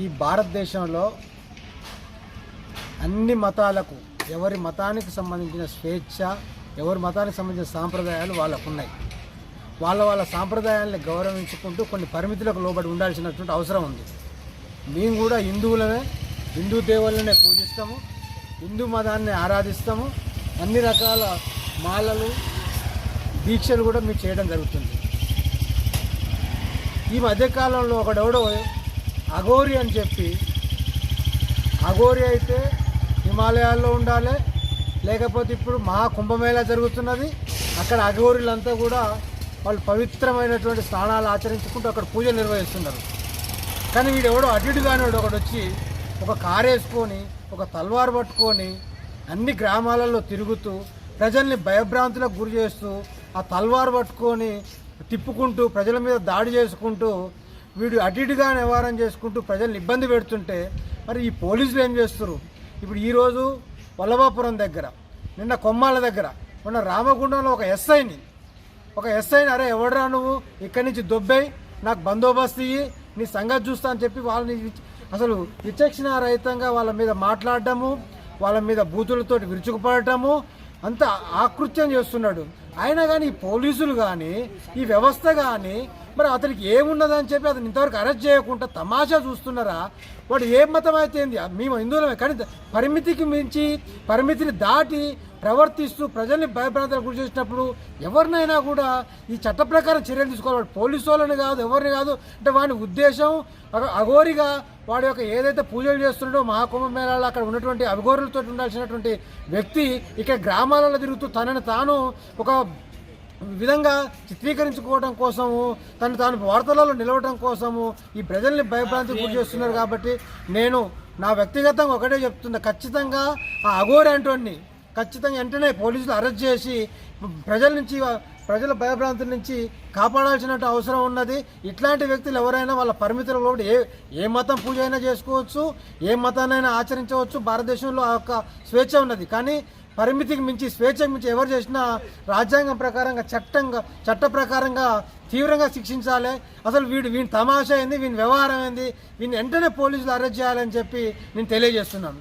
ఈ భారతదేశంలో అన్ని మతాలకు ఎవరి మతానికి సంబంధించిన స్వేచ్ఛ ఎవరి మతానికి సంబంధించిన సాంప్రదాయాలు వాళ్ళకు ఉన్నాయి వాళ్ళ వాళ్ళ సాంప్రదాయాల్ని గౌరవించుకుంటూ కొన్ని పరిమితులకు లోబడి ఉండాల్సినటువంటి అవసరం ఉంది. మేము కూడా హిందువులనే హిందూ దేవుళ్ళనే పూజిస్తాము హిందూ మతాన్ని ఆరాధిస్తాము అన్ని రకాల మాలలు దీక్షలు కూడా మీరు చేయడం జరుగుతుంది. ఈ మధ్యకాలంలో ఒకడెవడో అఘోరి అని చెప్పి అఘోరి అయితే హిమాలయాల్లో ఉండాలి లేకపోతే ఇప్పుడు మహా కుంభమేళా జరుగుతున్నది. అక్కడ అఘోరులంతా కూడా వాళ్ళు పవిత్రమైనటువంటి స్నానాలు ఆచరించుకుంటూ అక్కడ పూజలు నిర్వహిస్తున్నారు. కానీ వీడు ఎవడో అడ్డు కానివాడు ఒకడు వచ్చి ఒక కారు వేసుకొని ఒక తల్వారు పట్టుకొని అన్ని గ్రామాలలో తిరుగుతూ ప్రజల్ని భయభ్రాంతులకు గురి చేస్తూ ఆ తల్వారు పట్టుకొని తిప్పుకుంటూ ప్రజల మీద దాడి చేసుకుంటూ వీడు అడ్డిగా నివారణ చేసుకుంటూ ప్రజల్ని ఇబ్బంది పెడుతుంటే మరి ఈ పోలీసులు ఏం చేస్తారు ఇప్పుడు ఈరోజు వల్లభాపురం దగ్గర నిన్న కొమ్మాల దగ్గర మొన్న రామగుండంలో ఒక ఎస్ఐని ఒక ఎస్ఐని అరే ఎవడరా నువ్వు? ఇక్కడి నుంచి దొబ్బై నాకు బందోబస్తు ఇయ్యి నీ సంగతి చూస్తా అని చెప్పి వాళ్ళని అసలు విచక్షణ రహితంగా వాళ్ళ మీద మాట్లాడటము వాళ్ళ మీద బూతులతో విరుచుకుపడటము అంత ఆకృత్యం చేస్తున్నాడు. అయినా కానీ ఈ పోలీసులు కానీ ఈ వ్యవస్థ కానీ మరి అతనికి ఏమున్నదని చెప్పి అతను ఇంతవరకు అరెస్ట్ చేయకుండా తమాషా చూస్తున్నారా? వాడు ఏ మతం అయితేంది మేము హిందువులమే. కానీ పరిమితికి మించి పరిమితిని దాటి ప్రవర్తిస్తూ ప్రజల్ని భయభ్రాంతాలకు గురి చేసినప్పుడు ఎవరినైనా కూడా ఈ చట్ట ప్రకారం చర్యలు తీసుకోవాలి. పోలీసు వాళ్ళని కాదు ఎవరిని కాదు. అంటే వాడి ఉద్దేశం అఘోరిగా వాడి యొక్క ఏదైతే పూజలు చేస్తున్నాడో మహాకుంభమేళాలో అక్కడ ఉన్నటువంటి అఘోరులతో ఉండాల్సినటువంటి వ్యక్తి ఇక్కడ గ్రామాలలో తిరుగుతూ తనని తాను ఒక విధంగా చిత్రీకరించుకోవడం కోసము తను తాను వార్తలలో నిలవడం కోసము ఈ ప్రజల్ని భయప్రాంతి గురి చేస్తున్నారు కాబట్టి నేను నా వ్యక్తిగతంగా ఒకటే చెప్తున్నా ఖచ్చితంగా ఆ అఘోర్ అంటోని ఖచ్చితంగా వెంటనే పోలీసులు అరెస్ట్ చేసి ప్రజల నుంచి ప్రజల భయభ్రాంతుల నుంచి కాపాడాల్సిన అవసరం ఉన్నది. ఇట్లాంటి వ్యక్తులు ఎవరైనా వాళ్ళ పరిమితుల ఏ ఏ మతం పూజ అయినా చేసుకోవచ్చు ఏ మతాన్నైనా ఆచరించవచ్చు. భారతదేశంలో ఆ యొక్క స్వేచ్ఛ ఉన్నది. కానీ పరిమితికి మించి స్వేచ్ఛకు మించి ఎవరు చేసినా రాజ్యాంగం ప్రకారంగా చట్టంగా చట్ట ప్రకారంగా తీవ్రంగా శిక్షించాలి. అసలు వీడు వీని తమాషా ఏంది వీని వ్యవహారం ఏంది వీని వెంటనే పోలీసులు అరెస్ట్ చేయాలని చెప్పి నేను తెలియజేస్తున్నాను.